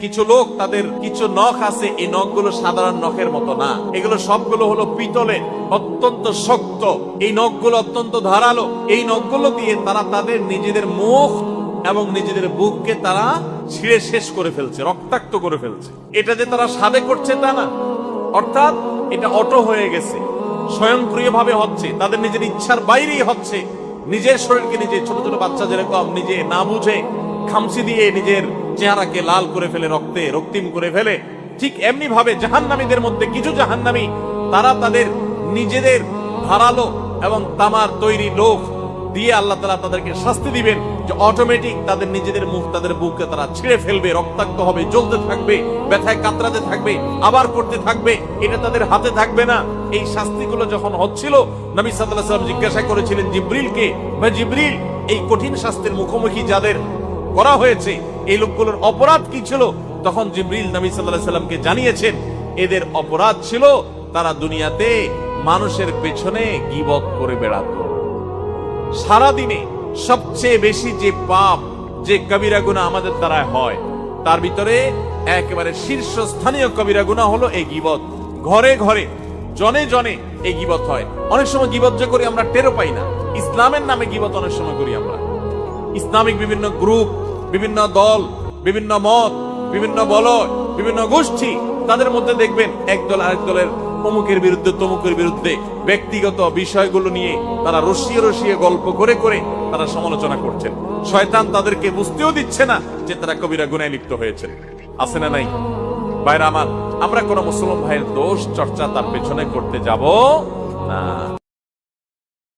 কিছু লোক তাদের কিছু নখ আছে, এই নখগুলো সাধারণ নখের মতো না। এগুলো সবগুলো হলো পিতলের অত্যন্ত শক্ত। এই নখগুলো অত্যন্ত ধারালো। এই নখগুলো দিয়ে তারা তাদের নিজেদের মুখ এবং নিজেদের বুককে তারা ছিঁড়ে শেষ করে ফেলছে, রক্তাক্ত করে ফেলছে। এটা যে তারা সাদে করছে তা না। অর্থাৎ এটা অটো হয়ে গেছে। স্বয়ংক্রিয়ভাবে হচ্ছে। তাদের নিজের ইচ্ছার বাইরেই হচ্ছে। নিজের শরীরকে নিজে, ছোট ছোট বাচ্চা যেরকম নিজে না বুঝে খামসি দিয়ে নিজের চেহারাকে লাল করে ফেলে, রক্তে রক্তিম করে ফেলে, ঠিক এমনি ভাবে জাহান্নামীদের মধ্যে কিছু জাহান্নামী, তারা তাদের নিজেদের ধারালো এবং তামার তৈরি লোক দিয়ে আল্লাহ তালা তাদেরকে শাস্তি দিবেন, যে অটোমেটিক তাদের নিজেদের মুখ, তাদের বুককে তারা ছিঁড়ে ফেলবে, রক্তাক্ত হবে, জ্বলতে থাকবে, ব্যথায় কাতরাতে থাকবে, আবার করতে থাকবে, এটা তাদের হাতে থাকবে না। এই শাস্তিগুলো যখন হচ্ছিল, নবী সাল্লাহ সাল্লাম জিজ্ঞাসা করেছিলেন জিব্রিলকে বা জিব্রিল, এই কঠিন শাস্তির মুখোমুখি যাদের করা হয়েছে এই লোকগুলোর অপরাধ কি ছিল? তখন জিব্রিল নবী সাল্লাহ সাল্লামকে জানিয়েছেন, এদের অপরাধ ছিল তারা দুনিয়াতে মানুষের পেছনে গিবত করে বেড়াতো। সারাদিনে সবচেয়ে বেশি যে পাপ, যে কবিরা গুণা আমাদের দ্বারা হয়, তার ভিতরে একেবারে শীর্ষস্থানীয় কবিরা গুণা হলো এই গিবত। ঘরে ঘরে, জনে জনে এই গিবত হয়। অনেক সময় গিবত যে করি আমরা টেরো পাই না। ইসলামের নামে গিবত অনেক সময় করি আমরা। ইসলামিক বিভিন্ন গ্রুপ বিভিন্ন দল, বিভিন্ন মত, বিভিন্ন বলয়, বিভিন্ন গোষ্ঠী তাদের মধ্যে দেখবেন এক দল আরেক দলের অমুকের বিরুদ্ধে, তমুকের বিরুদ্ধে ব্যক্তিগত বিষয়গুলো নিয়ে তারা রসিয়ে রসিয়ে গল্প করে করে তারা সমালোচনা করছেন। শয়তান তাদেরকে বুঝতেও দিচ্ছে না যে তারা কবিরা গুনায় লিপ্ত হয়েছে আছে না নাই? বাইরে আমার, আমরা কোন মুসলমান ভাইয়ের দোষ, চর্চা তার পেছনে করতে যাব না।